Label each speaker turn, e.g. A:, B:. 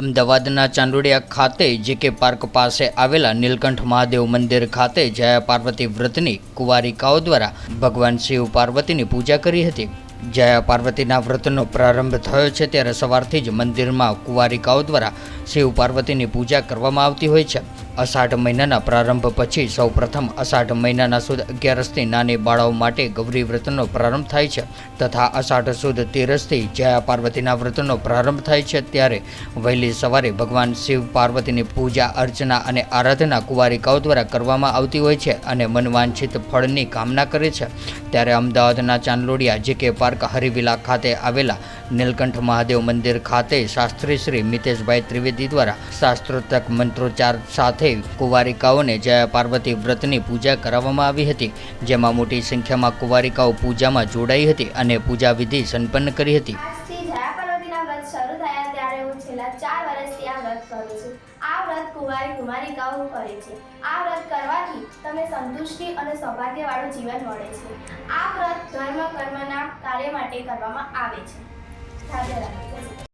A: અમદાવાદના ચાંદોડિયા ખાતે જે કે પાર્ક પાસે આવેલા નીલકંઠ મહાદેવ મંદિર ખાતે જયા પાર્વતી વ્રતની કુંવારિકાઓ દ્વારા ભગવાન શિવ પાર્વતીની પૂજા કરી હતી. જયા પાર્વતીના વ્રતનો પ્રારંભ થયો છે ત્યારે સવારથી જ મંદિરમાં કુંવારિકાઓ દ્વારા શિવ પાર્વતીની પૂજા કરવામાં આવતી હોય છે. અષાઢ મહિનાના પ્રારંભ પછી સૌપ્રથમ અષાઢ મહિનાના સુદ અગિયારસથી નાની બાળાઓ માટે ગૌરી વ્રતનો પ્રારંભ થાય છે તથા અષાઢ સુદ તેરસથી જયા પાર્વતીના વ્રતનો પ્રારંભ થાય છે ત્યારે વહેલી સવારે ભગવાન શિવ પાર્વતીની પૂજા, અર્ચના અને આરાધના કુંવારિકાઓ દ્વારા કરવામાં આવતી હોય છે અને મનવાંછિત ફળની કામના કરે છે. ત્યારે અમદાવાદના ચાંદલોડિયા જે કે પાર્ક હરિવિલા ખાતે આવેલા નીલકંઠ મહાદેવ મંદિર ખાતે શાસ્ત્રી શ્રી મિતેશભાઈ ત્રિવેદી દ્વારા શાસ્ત્રોક્ત મંત્રોચ્ચાર સાથે કુંવારિકાઓને જયા પાર્વતી વ્રતની પૂજા કરાવવામાં આવી હતી, જેમાં મોટી સંખ્યામાં કુંવારિકાઓ પૂજામાં જોડાઈ હતી અને પૂજા વિધિ સંપન્ન કરી હતી.
B: સંતુષ્ટિ અને સૌભાગ્યવાળું જીવન મળે છે. આ વ્રત ધર્મ કર્મના કાર્ય માટે કરવામાં આવે છે. રાધે રાધે જય શ્રી કૃષ્ણ.